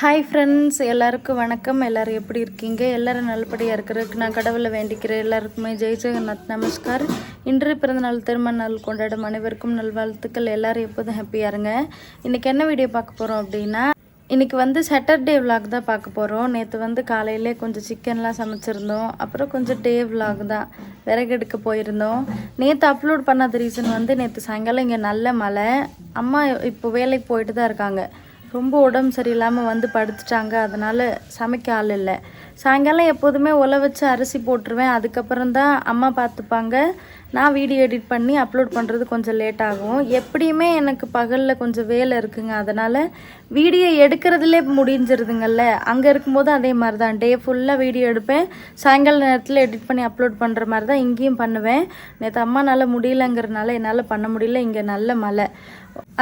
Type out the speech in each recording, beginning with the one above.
Hi friends எல்லாருக்கும் வணக்கம். எல்லோரும் எப்படி இருக்கீங்க? எல்லோரும் நல்லபடியாக இருக்கிறதுக்கு நான் கடவுளை வேண்டிக்கிறேன். எல்லாருக்குமே ஜெய் ஜெகநாத் நமஸ்கார். இன்று பிறந்தநாள் திருமண நாள் கொண்டாடும் அனைவருக்கும் நல்வாழ்த்துக்கள். எல்லோரும் எப்போதும் ஹாப்பியாக இருங்க. இன்றைக்கி என்ன வீடியோ பார்க்க போகிறோம் அப்படின்னா இன்றைக்கி வந்து சாட்டர்டே விலாக் தான் பார்க்க போகிறோம் நேற்று வந்து காலையிலே கொஞ்சம் சிக்கன்லாம் சமைச்சிருந்தோம். அப்புறம் கொஞ்சம் டே விலாக் தான். விறகு எடுக்க போயிருந்தோம். நேற்று அப்லோட் பண்ணாத ரீசன் வந்து நேற்று சாயங்காலம் இங்கே நல்ல மழை. அம்மா இப்போ வேலைக்கு போயிட்டு தான் இருக்காங்க. ரொம்ப உடம்பு சரியில்லாமல் வந்து படுத்துட்டாங்க. அதனால் சமைக்க ஆள் இல்லை. சாயங்காலம் எப்போதுமே உல வச்சு அரிசி போட்டுருவேன். அதுக்கப்புறம் தான் அம்மா பார்த்துப்பாங்க. நான் வீடியோ எடிட் பண்ணி அப்லோட் பண்ணுறது கொஞ்சம் லேட் ஆகும். எப்படியுமே எனக்கு பகலில் கொஞ்சம் வேலை இருக்குங்க. அதனால் வீடியோ எடுக்கிறதுலே முடிஞ்சிருதுங்கல்ல. அங்கே இருக்கும்போது அதே மாதிரி தான் டே ஃபுல்லாக வீடியோ எடுப்பேன். சாயங்கால நேரத்தில் எடிட் பண்ணி அப்லோட் பண்ணுற மாதிரி தான் இங்கேயும் பண்ணுவேன். நேற்று அம்மானால் முடியலங்கிறனால என்னால் பண்ண முடியல. இங்கே நல்ல மழை.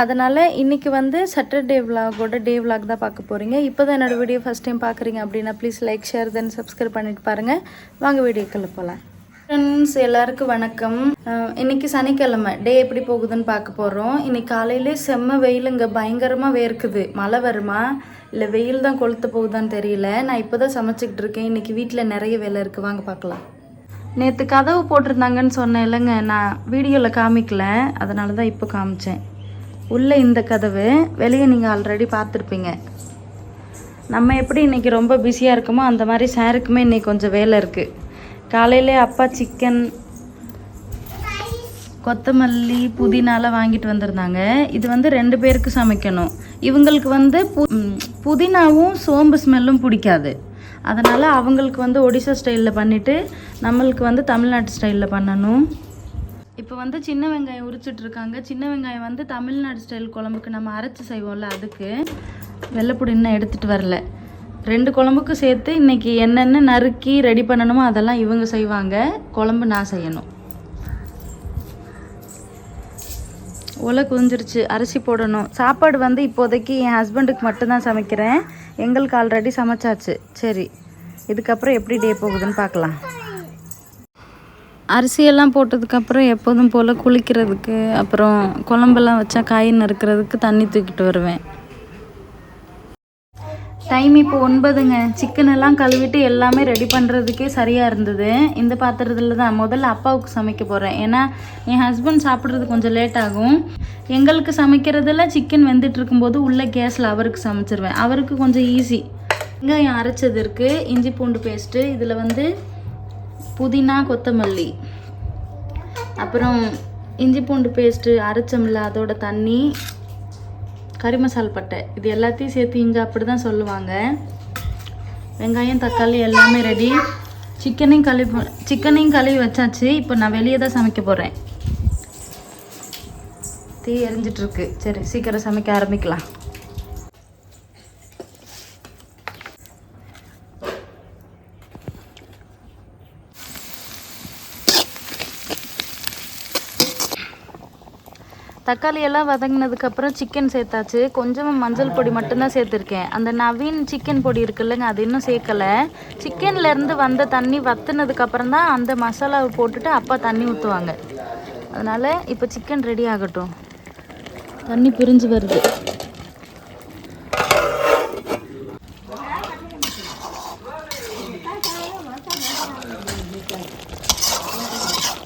அதனால் இன்றைக்கி வந்து சாட்டர்டே விலாகோட டே விலாக் தான் பார்க்க போகிறீங்க இப்போ தான் என்னோடய வீடியோ ஃபஸ்ட் டைம் பார்க்குறீங்க அப்படின்னா please like share then subscribe பண்ணிட்டு பாருங்கள் வாங்க வீடியோக்குள்ளே போகலாம் ஃப்ரெண்ட்ஸ் எல்லாருக்கும் வணக்கம். இன்றைக்கி இன்னைக்கு சனிக்கிழமை. டே எப்படி போகுதுன்னு பார்க்க போகிறோம் இன்றைக்கி காலையிலே செம்ம வெயிலுங்க. பயங்கரமாக வேர்க்குது. மழை வருமா? இல்லை வெயில் தான் கொளுத்து போகுதான்னு தெரியல. நான் இப்போ தான் சமைச்சிக்கிட்டு இருக்கேன். இன்னைக்கு வீட்டில் நிறைய வேலை இருக்குது வாங்க பார்க்கலாம். நேற்று கதவு போட்டிருந்தாங்கன்னு சொன்னேன். இல்லைங்க நான் வீடியோவில் காமிக்கல. அதனால தான் இப்போ காமிச்சேன். உள்ளே இந்த கதவு வெளியே நீங்கள் ஆல்ரெடி பார்த்துருப்பீங்க. நம்ம எப்படி இன்றைக்கி ரொம்ப பிஸியாக இருக்கோமோ அந்த மாதிரி சாருக்குமே இன்றைக்கி கொஞ்சம் வேலை இருக்குது காலையிலே அப்பா சிக்கன் கொத்தமல்லி புதினாலாம் வாங்கிட்டு வந்திருந்தாங்க. இது வந்து ரெண்டு பேருக்கு சமைக்கணும். இவங்களுக்கு வந்து பு- புதினாவும் சோம்பு ஸ்மெல்லும் பிடிக்காது. அதனால் அவங்களுக்கு வந்து ஒடிசா ஸ்டைலில் பண்ணிவிட்டு நம்மளுக்கு வந்து தமிழ்நாட்டு ஸ்டைலில் பண்ணணும். இப்போ வந்து சின்ன வெங்காயம் உரிச்சிட்டு இருக்காங்க சின்ன வெங்காயம் வந்து தமிழ்நாடு ஸ்டைல் குழம்புக்கு நம்ம அரைச்சி செய்வோம்ல அதுக்கு வெள்ளைப்பூடி இன்னும் எடுத்துகிட்டு வரல. ரெண்டு குழம்புக்கும் சேர்த்து இன்னைக்கு என்னென்ன நறுக்கி ரெடி பண்ணணுமோ அதெல்லாம் இவங்க செய்வாங்க. குழம்பு நான் செய்யணும். உலை குஞ்சிருச்சு அரிசி போடணும். சாப்பாடு வந்து இப்போதைக்கு என் ஹஸ்பண்டுக்கு மட்டும்தான் சமைக்கிறேன். எங்களுக்கு ஆல்ரெடி சமைச்சாச்சு. சரி. இதுக்கப்புறம் எப்படி டே போகுதுன்னு பார்க்கலாம். அரிசியெல்லாம் போட்டதுக்கப்புறம் எப்போதும் போல் குளிக்கிறதுக்கு அப்புறம் குழம்பெல்லாம் வச்சா காய் நறுக்கிறதுக்கு தண்ணி தூக்கிட்டு வருவேன். டைம் இப்போ ஒன்பதுங்க. சிக்கன் எல்லாம் கழுவிட்டு எல்லாமே ரெடி பண்ணுறதுக்கே சரியாக இருந்தது. இந்த பாத்திரத்தில் தான் முதல்ல அப்பாவுக்கு சமைக்க போகிறேன் ஏன்னா என் ஹஸ்பண்ட் சாப்பிட்றது கொஞ்சம் லேட் ஆகும். எங்களுக்கு சமைக்கிறதுல சிக்கன் வெந்துட்டு இருக்கும்போது உள்ள கேஸில் அவருக்கு சமைச்சிருவேன். அவருக்கு கொஞ்சம் ஈஸி வெங்காயம் அரைச்சது இருக்குது இஞ்சி பூண்டு பேஸ்ட்டு இதில் வந்து புதினா கொத்தமல்லி. அப்புறம் இஞ்சி பூண்டு பேஸ்ட்டு அரைச்சோம்ல அதோட தண்ணி கறி மசால் பட்டை. இது எல்லாத்தையும் சேர்த்து இங்கே அப்படி தான் சொல்லுவாங்க. வெங்காயம் தக்காளி எல்லாமே ரெடி சிக்கனையும் கழுவி சிக்கனையும் கழுவி வச்சாச்சு. இப்போ நான் வெளியே தான் சமைக்க போகிறேன் தீ எரிஞ்சிட்ருக்கு சரி சீக்கிரம் சமைக்க ஆரம்பிக்கலாம். தக்காளி எல்லாம் வதங்கினதுக்கப்புறம் சிக்கன் சேர்த்தாச்சு. கொஞ்சமாக மஞ்சள் பொடி மட்டும்தான் சேர்த்துருக்கேன். அந்த நவீன் சிக்கன் பொடி இருக்குல்லங்க அது இன்னும் சேர்க்கலை. சிக்கன்லேருந்து வந்த தண்ணி வத்துனதுக்கப்புறம் தான் அந்த மசாலாவை போட்டுட்டு அப்பா தண்ணி ஊற்றுவாங்க அதனால் இப்போ சிக்கன் ரெடி ஆகட்டும். தண்ணி பிரிஞ்சு வருது.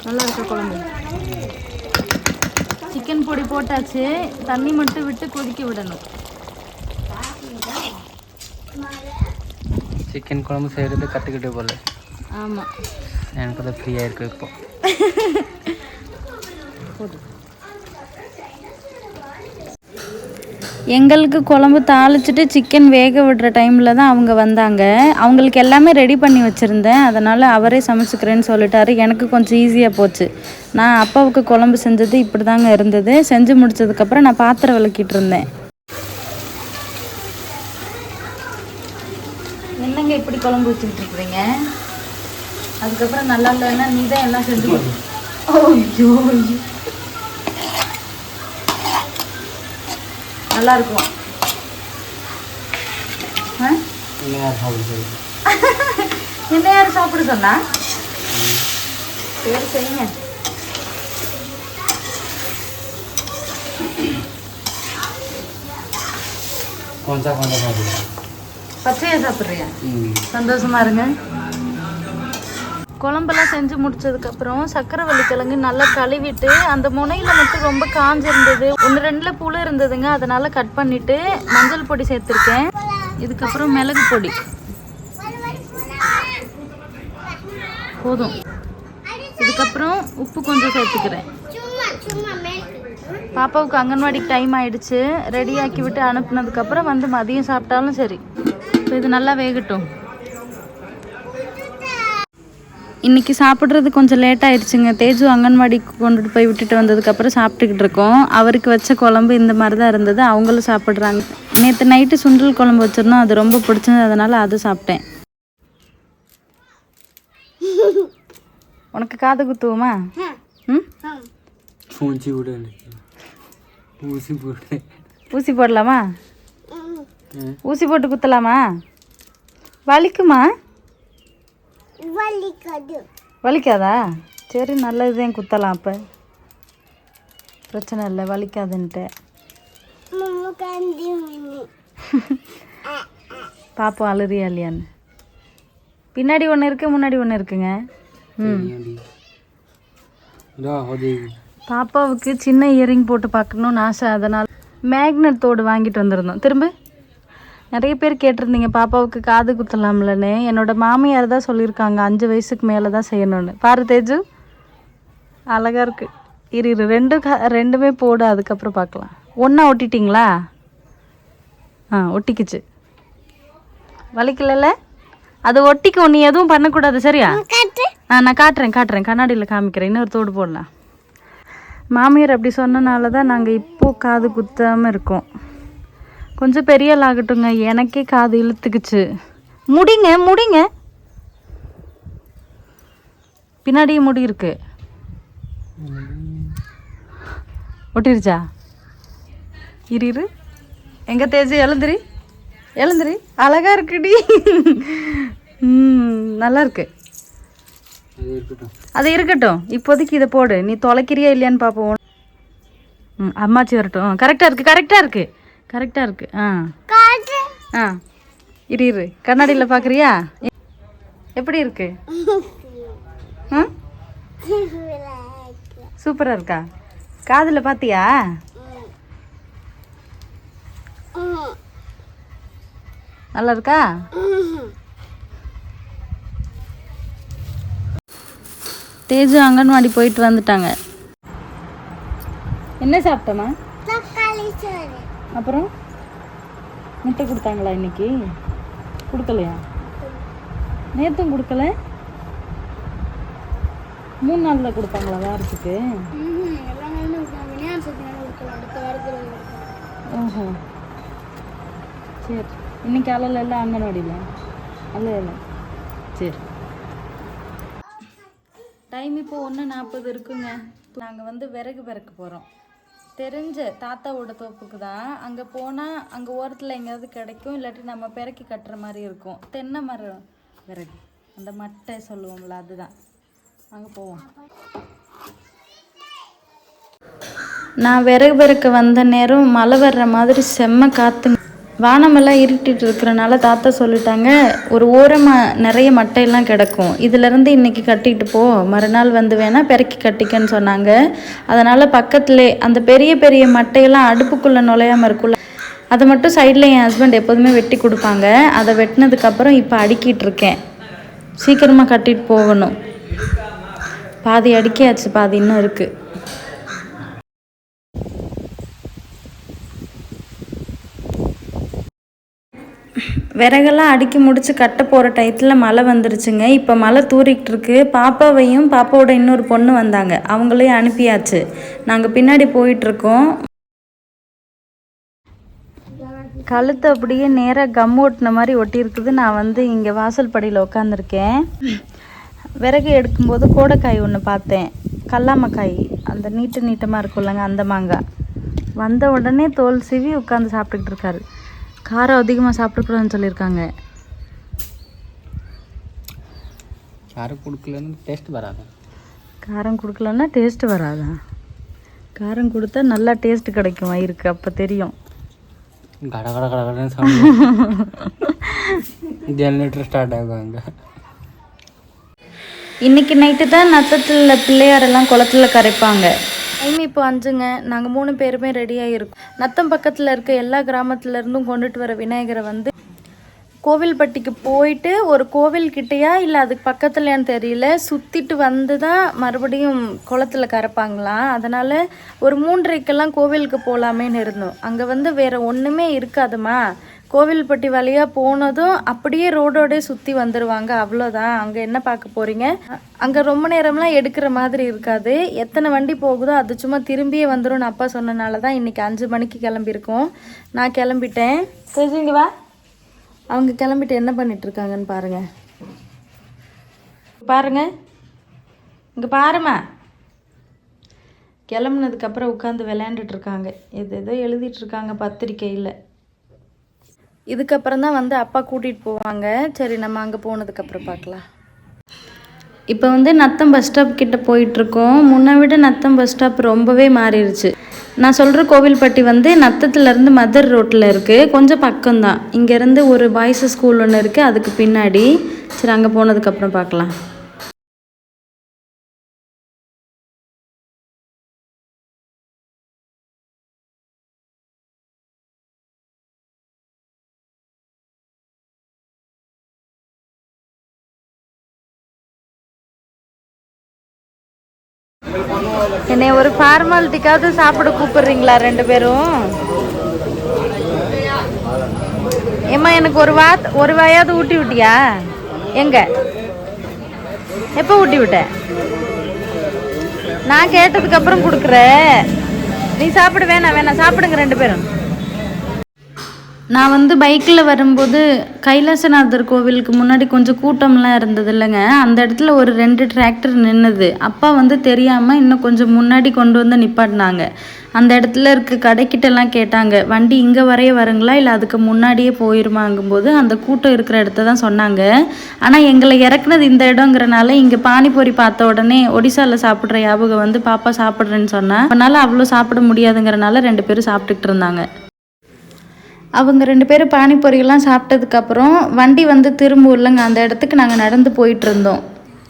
நல்லா இருக்க குழம்பு? சிக்கன் பொடி போட்டாச்சு. தண்ணி மட்டும் விட்டு கொதிக்க விடணும். சிக்கன் குழம்பு செய்கிறது கற்றுக்கிட்டு போல. ஆமாம் எனக்கு தான் ஃப்ரீயாக இருக்கு இப்போ. எங்களுக்கு குழம்பு தாளிச்சிட்டு சிக்கன் வேக விடுற டைமில் தான் அவங்க வந்தாங்க. அவங்களுக்கு எல்லாமே ரெடி பண்ணி வச்சுருந்தேன். அதனால் அவரே சமைச்சுக்கிறேன்னு சொல்லிட்டாரு. எனக்கு கொஞ்சம் ஈஸியாக போச்சு. நான் அப்பாவுக்கு குழம்பு செஞ்சது இப்படி தாங்க இருந்தது. செஞ்சு முடிச்சதுக்கப்புறம் நான் பாத்திரம் விளக்கிட்டு இருந்தேன். என்னங்க இப்படி குழம்பு வச்சுக்கிட்டு இருக்கிறீங்க? அதுக்கப்புறம் நல்லா இல்லைன்னா நீ தான் எல்லாம் செஞ்சு ஐயோ ஐயோ. நல்லா இருக்கும் என்ன யார் சாப்பிட சொன்னா? சரி சரிங்க கொஞ்சம் கொஞ்சம் சாப்பிடுறேன் பச்சையா சாப்பிட்றியா? சந்தோஷமா இருங்க. குழம்பெல்லாம் செஞ்சு முடிச்சதுக்கப்புறம் சக்கரவள்ளி கிழங்கு நல்லா கழுவிட்டு அந்த முனையில் மட்டும் ரொம்ப காஞ்சிருந்தது. ஒன்று ரெண்டில் புழு இருந்ததுங்க. அதனால் கட் பண்ணிவிட்டு மஞ்சள் பொடி சேர்த்துருக்கேன். இதுக்கப்புறம் மிளகு பொடி. போதும். இதுக்கப்புறம் உப்பு கொஞ்சம் சேர்த்துக்கிறேன். பாப்பாவுக்கு அங்கன்வாடிக்கு டைம் ஆயிடுச்சு. ரெடி ஆக்கி விட்டு அனுப்புனதுக்கப்புறம் வந்து மதியம் சாப்பிட்டாலும் சரி. இப்போ இது நல்லா வேகட்டும். இன்னைக்கு சாப்பிட்றது கொஞ்சம் லேட் ஆயிடுச்சுங்க. தேஜு அங்கன்வாடிக்கு கொண்டுட்டு போய் விட்டுட்டு வந்ததுக்கப்புறம் சாப்பிட்டுக்கிட்டு இருக்கோம். அவருக்கு வச்ச குழம்பு இந்த மாதிரி தான் இருந்தது. அவங்களும் சாப்பிட்றாங்க. நேற்று நைட்டு சுண்டல் குழம்பு வச்சிருந்தோம். அது ரொம்ப பிடிச்சது அதனால அது சாப்பிட்டேன். உனக்கு காது குத்துவோமா? ஊசி போடலாமா? ஊசி போட்டு குத்தலாமா? வலிக்குமா? வலிக்காதா. சரி நல்லதுதான். குத்தலாம் அப்போ. பிரச்சனை இல்லை வலிக்காதுன்ட்டு. பாப்போம் அழுறியா இல்லையான்னு. பின்னாடி ஒன்று இருக்கு முன்னாடி ஒன்று இருக்குங்க. ம். பாப்பாவுக்கு சின்ன இயரிங் போட்டு பார்க்கணும்னு ஆசை அதனால் மேக்னெட் தோடு வாங்கிட்டு வந்திருந்தோம். திரும்ப? நிறைய பேர் கேட்டிருந்தீங்க பாப்பாவுக்கு காது குத்தலாம்லன்னு. என்னோட மாமியார் தான் சொல்லியிருக்காங்க அஞ்சு வயசுக்கு மேலே தான் செய்யணும்னு. பாரு தேஜு அழகா இருக்கு. இரு இரு ரெண்டும் கா ரெண்டுமே போடு அதுக்கப்புறம் பார்க்கலாம். ஒன்றா ஒட்டிட்டீங்களா? ஆ ஒட்டிக்குச்சு. வலிக்கலல்ல? அது ஒட்டிக்கும் நீ எதுவும் பண்ணக்கூடாது சரியா? ஆ நான் காட்டுறேன் காட்டுறேன். கண்ணாடியில் காமிக்கிறேன். இன்னொரு தோடு போடலாம். மாமியார் அப்படி சொன்னனால தான் நாங்கள் இப்போ காது குத்தாமல் இருக்கோம். கொஞ்சம் பெரிய ஆகட்டுங்க எனக்கே காது இழுத்துக்குச்சு. முடிங்க முடிங்க. பின்னாடியே முடி இருக்கு. ஒட்டிருச்சா? இரு இரு. எங்க தேஜு எழுந்திரி. எழுந்திரி. அழகா இருக்குடி. நல்லா இருக்கு. அது இருக்கட்டும். இப்போதைக்கு இதை போடு. நீ தொலைக்கிறியா இல்லையான்னு பார்ப்போம் ம் அம்மாச்சி வரட்டும். கரெக்டாக இருக்கு கரெக்டாக இருக்கு. கரெக்டாக இருக்கு. ஆ. ஆ. இரு இரு. கண்ணாடியில் பார்க்குறியா எப்படி இருக்கு? ம் சூப்பராக இருக்கா? காதில் பார்த்தியா நல்லா இருக்கா? தேஜு அங்கன்வாடி போயிட்டு வந்துட்டாங்க. என்ன சாப்பிட்டமா அப்புறம்? முட்டை கொடுத்தாங்களா இன்னைக்கு? கொடுக்கலையா? நேற்றும் கொடுக்கல. மூணு நாளில் கொடுப்பாங்களா வாரத்துக்கு? ஓஹோ. சரி. இன்னைக்கு காலையில் எல்லாம் அங்கன்வாடியில். அல்ல இல்லை சரி. டைம் இப்போ ஒன்று நாற்பது இருக்குங்க. நாங்கள் வந்து விறகு பிறக்க போகிறோம் தெரிஞ்ச தாத்தாவோட தோப்புக்கு தான் அங்கே போனால் அங்கே ஓரத்தில் எங்கேயாவது கிடைக்கும் இல்லாட்டி நம்ம பிறக்கி கட்டுற மாதிரி இருக்கும். தென்னை மரம் விறகு அந்த மட்டை சொல்லுவோம்ல அதுதான். அங்கே போவோம். நான் விறகு பிறக்க வந்த நேரம் மழை வர்ற மாதிரி செம்ம காற்று வானமெல்லாம் இருட்டிட்டு இருக்கிறனால தாத்தா சொல்லிட்டாங்க ஒரு ஓரமாக நிறைய மட்டையெல்லாம் கிடக்கும். இதுலேருந்து இன்னைக்கு கட்டிட்டு போ மறுநாள் வந்து வேணால் பெருக்கி கட்டிக்கன்னு சொன்னாங்க. அதனால் பக்கத்துலே அந்த பெரிய பெரிய மட்டையெல்லாம் அடுப்புக்குள்ளே நுழையாமல் இருக்குல்ல அதை மட்டும் சைடில் என் ஹஸ்பண்ட் எப்போதுமே வெட்டி கொடுப்பாங்க. அதை வெட்டினதுக்கப்புறம் இப்போ அடுக்கிட்டு இருக்கேன். சீக்கிரமாக கட்டிட்டு போகணும். பாதி அடிக்கியாச்சு பாதி இன்னும் இருக்குது விறகெல்லாம் அடுக்கி முடிச்சு கட்ட போகிற டயத்தில் மழை வந்துருச்சுங்க. இப்போ மழை தூரிக்கிட்டு இருக்கு பாப்பாவையும் பாப்பாவோட இன்னொரு பொண்ணு வந்தாங்க. அவங்களையும் அனுப்பியாச்சு. நாங்கள் பின்னாடி போயிட்டுருக்கோம். கழுத்து அப்படியே நேராக கம் ஒட்டின மாதிரி ஒட்டியிருக்குது. நான் வந்து இங்கே வாசல் படியில் உட்காந்துருக்கேன் விறகு எடுக்கும்போது கோடைக்காய் ஒன்று பார்த்தேன். கல்லாமக்காய். அந்த நீட்டு நீட்டமாக இருக்கும்லங்க அந்த மாங்காய். வந்த உடனே தோல் சீவி உட்காந்து சாப்பிட்டுக்கிட்டு இருக்காரு. காரம் அதிகமாக சாப்பிடக்கூடாதுன்னு சொல்லியிருக்காங்க. யாரும் கொடுக்கலன்னு டேஸ்ட் வராது? காரம் கொடுக்கலன்னா டேஸ்ட் வராதா? காரம் கொடுத்தா நல்லா டேஸ்ட் கிடைக்கும் வயிறுக்கு அப்போ தெரியும். கட கட கட கடன்னு சாப்பிடுவோம் ஜெனரேட்டர் ஸ்டார்ட் ஆகுவாங்க. இன்னைக்கு நைட்டு தான் நத்தத்தில் பிள்ளையாரெல்லாம் குளத்துல கரைப்பாங்க. டைம் இப்போ அஞ்சுங்க. நாங்கள் மூணு பேருமே ரெடியாக இருக்கோம் நத்தம் பக்கத்தில் இருக்க எல்லா கிராமத்துலேருந்தும் கொண்டுட்டு வர விநாயகரை வந்து கோவில்பட்டிக்கு போயிட்டு ஒரு கோவில் கிட்டேயா இல்லை அதுக்கு பக்கத்துலன்னு தெரியல. சுற்றிட்டு வந்து தான் மறுபடியும் குளத்துல கரைப்பாங்களாம். அதனால் ஒரு மூன்றரைக்கெல்லாம் கோவிலுக்கு போகலாமேன்னு இருந்தோம். அங்கே வந்து வேறு ஒன்றுமே இருக்காதுமா. கோவில்பட்டி வழியாக போனதும் அப்படியே ரோடோடே சுற்றி வந்துடுவாங்க அவ்வளோதான் அங்கே என்ன பார்க்க போகிறீங்க அங்கே ரொம்ப நேரம்லாம் எடுக்கிற மாதிரி இருக்காது. எத்தனை வண்டி போகுதோ அது சும்மா திரும்பியே வந்துடும் அப்பா சொன்னனால தான் இன்றைக்கி அஞ்சு மணிக்கு கிளம்பியிருக்கோம். நான் கிளம்பிட்டேன். தெரிஞ்சுங்க வா அவங்க கிளம்பிட்டு என்ன பண்ணிட்டு இருக்காங்கன்னு பாருங்க. இங்கே பாருமா கிளம்புனதுக்கப்புறம் உட்காந்து விளையாண்டுட்டு இருக்காங்க. எது ஏதோ எழுதிட்டு இருக்காங்க பத்திரிக்கையில். இதுக்கப்புறம் தான் வந்து அப்பா கூட்டிகிட்டு போவாங்க. சரி நம்ம அங்கே போனதுக்கப்புறம் பார்க்கலாம். இப்போ வந்து நத்தம் பஸ் ஸ்டாப் கிட்ட போயிட்டுருக்கோம். முன்னை விட நத்தம் பஸ் ஸ்டாப் ரொம்பவே மாறிடுச்சு நான் சொல்கிற கோவில்பட்டி வந்து நத்தத்துலேருந்து மதர் ரோட்டில் இருக்குது கொஞ்சம் பக்கம்தான் இங்கேருந்து ஒரு பாய்ஸ் ஸ்கூல் ஒன்று இருக்குது அதுக்கு பின்னாடி. சரி அங்கே போனதுக்கப்புறம் பார்க்கலாம். என்னை ஒரு ஃபார்மாலிட்டிக்காவது சாப்பிட கூப்பிடுறீங்களா ரெண்டு பேரும்? ஏம்மா எனக்கு ஒரு வா ஒரு வாயாவது ஊட்டி விட்டியா? எங்க? எப்போ ஊட்டி விட்ட? நான் கேட்டதுக்கு அப்புறம் கொடுக்குற. நீ சாப்பிட வேணாம் வேணாம் சாப்பிடுங்க ரெண்டு பேரும். நான் வந்து பைக்கில் வரும்போது கைலாசநாதர் கோவிலுக்கு முன்னாடி கொஞ்சம் கூட்டம்லாம் இருந்தது இல்லைங்க அந்த இடத்துல ஒரு ரெண்டு டிராக்டர் நின்னுது. அப்பா வந்து தெரியாமல் இன்னும் கொஞ்சம் முன்னாடி கொண்டு வந்து நிப்பாட்டினாங்க. அந்த இடத்துல இருக்க கடைக்கிட்டலாம் கேட்டாங்க வண்டி இங்கே வரைய வருங்களா? இல்லை அதுக்கு முன்னாடியே போயிருமாங்கும்போது அந்த கூட்டம் இருக்கிற இடத்த தான் சொன்னாங்க. ஆனால் எங்களை இறக்குனது இந்த இடங்கிறனால இங்கே பானிபூரி பார்த்த உடனே ஒடிசாவில் சாப்பிட்ற ஞாபகம் வந்து பாப்பா சாப்பிட்றேன்னு சொன்னேன் அதனால அவ்வளோ சாப்பிட முடியாதுங்கிறனால ரெண்டு பேரும் சாப்பிட்டுக்கிட்டு இருந்தாங்க. அவங்க ரெண்டு பேரும் பானிபூரியெல்லாம் சாப்பிட்டதுக்கப்புறம் வண்டி வந்து திரும்ப இல்லைங்க. அந்த இடத்துக்கு நாங்கள் நடந்து போயிட்டு இருந்தோம்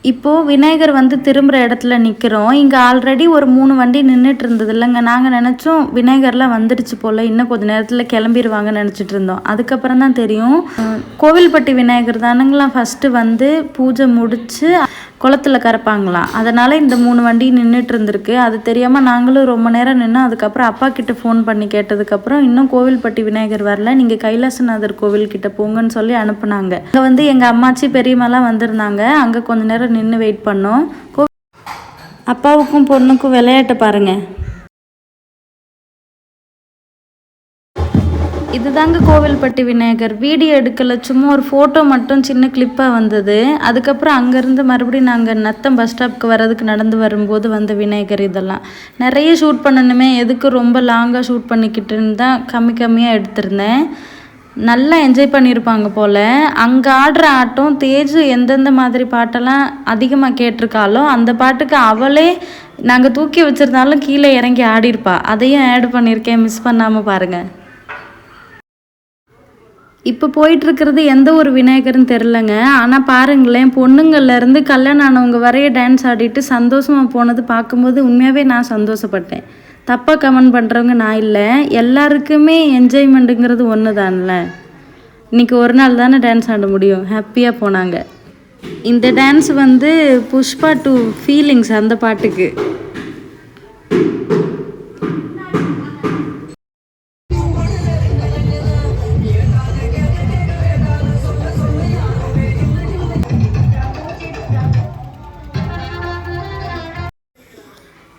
இப்போது விநாயகர் வந்து திரும்புகிற இடத்துல நிற்கிறோம் இங்கே ஆல்ரெடி ஒரு மூணு வண்டி நின்றுட்டு இருந்தது இல்லைங்க. நாங்கள் நினச்சோம் விநாயகர்லாம் வந்துடுச்சு போல். இன்னும் கொஞ்சம் நேரத்தில் கிளம்பிடுவாங்கன்னு நினச்சிட்டு இருந்தோம் அதுக்கப்புறம் தான் தெரியும். கோவில்பட்டி விநாயகர் தானுங்களாம் ஃபஸ்ட்டு வந்து பூஜை முடித்து குளத்துல கரைப்பாங்களாம் அதனால் இந்த மூணு வண்டி நின்றுட்டு இருந்திருக்கு. அது தெரியாமல் நாங்களும் ரொம்ப நேரம் நின்று அதுக்கப்புறம் அப்பா கிட்ட ஃபோன் பண்ணி கேட்டதுக்கப்புறம் இன்னும் கோவில்பட்டி விநாயகர் வரல. நீங்கள் கைலாசநாதர் கோவில்கிட்ட போங்கன்னு சொல்லி அனுப்புனாங்க. அங்கே வந்து எங்கள் அம்மாச்சி பெரியம்மாலாம் வந்திருந்தாங்க. அங்கே கொஞ்ச நேரம் நின்று வெயிட் பண்ணோம். கோ அப்பாவுக்கும் பொண்ணுக்கும் விளையாட்டு பாருங்கள் இதுதாங்க கோவில்பட்டி விநாயகர். வீடியோ எடுக்கல. சும்மா ஒரு ஃபோட்டோ மட்டும் சின்ன கிளிப்பாக வந்தது. அதுக்கப்புறம் அங்கேருந்து மறுபடியும் நாங்கள் நத்தம் பஸ் ஸ்டாப்க்கு வர்றதுக்கு நடந்து வரும்போது வந்த விநாயகர் இதெல்லாம். நிறைய ஷூட் பண்ணணுமே. எதுக்கு ரொம்ப லாங்காக ஷூட் பண்ணிக்கிட்டுன்னு தான் கம்மி கம்மியாக எடுத்திருந்தேன். நல்லா என்ஜாய் பண்ணியிருப்பாங்க போல். அங்கே ஆடுற ஆட்டம் தேஜு எந்தெந்த மாதிரி பாட்டெல்லாம் அதிகமாக கேட்டிருக்காளோ அந்த பாட்டுக்கு அவளே நாங்கள் தூக்கி வச்சிருந்தாலும் கீழே இறங்கி ஆடிருப்பா. அதையும் ஆட் பண்ணியிருக்கேன் மிஸ் பண்ணாமல் பாருங்கள் இப்போ போயிட்டுருக்கிறது எந்த ஒரு விநாயகர்னு தெரிலங்க ஆனால் பாருங்களேன் பொண்ணுங்கள்லேருந்து கல்யாணம் ஆனவங்க வரைய டான்ஸ் ஆடிட்டு சந்தோஷமாக போனது பார்க்கும்போது உண்மையாகவே நான் சந்தோஷப்பட்டேன். தப்பாக கமெண்ட் பண்ணுறவங்க நான் இல்லை. எல்லாருக்குமே என்ஜாய்மெண்ட்டுங்கிறது ஒன்று தான்ல இன்னைக்கு ஒரு நாள் தானே டான்ஸ் ஆட முடியும். ஹாப்பியாக போனாங்க. இந்த டான்ஸ் வந்து புஷ்பா டூ ஃபீலிங்ஸ் அந்த பாட்டுக்கு.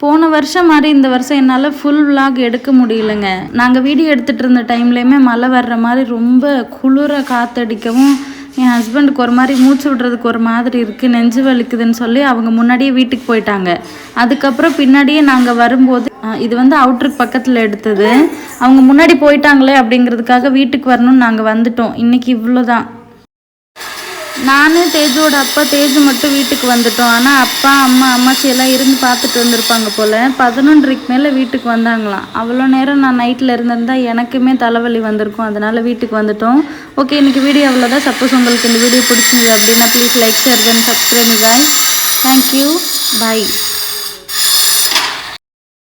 போன வருஷம் மாதிரி இந்த வருஷம் என்னால் ஃபுல் vlog எடுக்க முடியலங்க. நாங்கள் வீடியோ எடுத்துகிட்டு இருந்த டைம்லேயுமே மழை வர்ற மாதிரி ரொம்ப குளிர காற்றடிக்கவும் என் ஹஸ்பண்டுக்கு ஒரு மாதிரி மூச்சு விடுறதுக்கு ஒரு மாதிரி இருக்குது நெஞ்சு வலிக்குதுன்னு சொல்லி அவங்க முன்னாடியே வீட்டுக்கு போயிட்டாங்க. அதுக்கப்புறம் பின்னாடியே நாங்கள் வரும்போது இது வந்து அவுட்ருக்கு பக்கத்தில் எடுத்தது. அவங்க முன்னாடி போயிட்டாங்களே அப்படிங்கிறதுக்காக வீட்டுக்கு வரணும்னு நாங்கள் வந்துட்டோம். இன்னைக்கு இவ்வளோ நானும் தேஜோட அப்பா தேஜ் மட்டும் வீட்டுக்கு வந்துட்டோம். ஆனால் அப்பா அம்மா அம்மாச்சி எல்லாம் இருந்து பார்த்துட்டு வந்திருப்பாங்க போல். பதினொன்றரைக்கு மேலே வீட்டுக்கு வந்தாங்களாம். அவ்வளோ நேரம் நான் நைட்டில் இருந்திருந்தா எனக்குமே தலைவலி வந்திருக்கும். அதனால் வீட்டுக்கு வந்துட்டோம். ஓகே இன்னைக்கு வீடியோ அவ்வளோதான் சப்போஸ் உங்களுக்கு இந்த வீடியோ பிடிச்சிது அப்படின்னா please like share then subscribe bye thank you bye